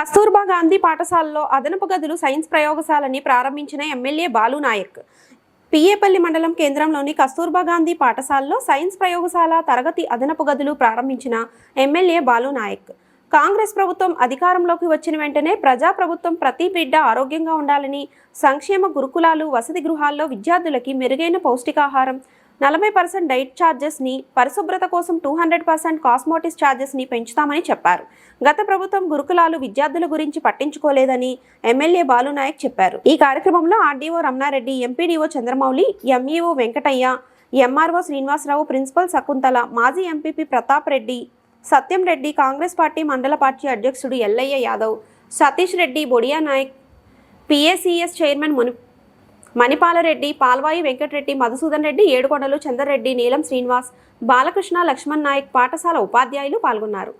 కస్తూర్బా గాంధీ పాఠశాలలో అదనపు గదులు సైన్స్ ప్రయోగశాలని ప్రారంభించిన ఎమ్మెల్యే బాలు నాయక్. పిఏపల్లి మండలం కేంద్రంలోని కస్తూర్బా గాంధీ పాఠశాలలో సైన్స్ ప్రయోగశాల తరగతి అదనపు గదులు ప్రారంభించిన ఎమ్మెల్యే బాలు నాయక్. కాంగ్రెస్ ప్రభుత్వం అధికారంలోకి వచ్చిన వెంటనే ప్రజా ప్రభుత్వం ప్రతి బిడ్డ ఆరోగ్యంగా ఉండాలని సంక్షేమ గురుకులాలు వసతి గృహాల్లో విద్యార్థులకి మెరుగైన పౌష్టికాహారం నలభై పర్సెంట్ డైట్ ఛార్జెస్ని పరిశుభ్రత కోసం టూ హండ్రెడ్ పర్సెంట్ కాస్మోటిస్ ఛార్జెస్ని పెంచుతామని చెప్పారు. గత ప్రభుత్వం గురుకులాలు విద్యార్థుల గురించి పట్టించుకోలేదని ఎమ్మెల్యే బాలునాయక్ చెప్పారు. ఈ కార్యక్రమంలో RDO Ramanareddy MPDO Chandramouli MEO Venkataiah MRO Srinivasarao principal Shakuntala మాజీ MPP Pratap Reddy Satyam Reddy Congress party mandal party అధ్యక్షుడు ఎల్లయ్య యాదవ్ సతీష్ రెడ్డి బొడియా నాయక్ పిఏసిఎస్ చైర్మన్ ముని మణిపాలరెడ్డి పాల్వాయి వెంకటరెడ్డి మధుసూదన్ రెడ్డి ఏడుకొండలు చందర్రెడ్డి నీలం శ్రీనివాస్ బాలకృష్ణ లక్ష్మణ్ నాయక్ పాఠశాల ఉపాధ్యాయులు పాల్గొన్నారు.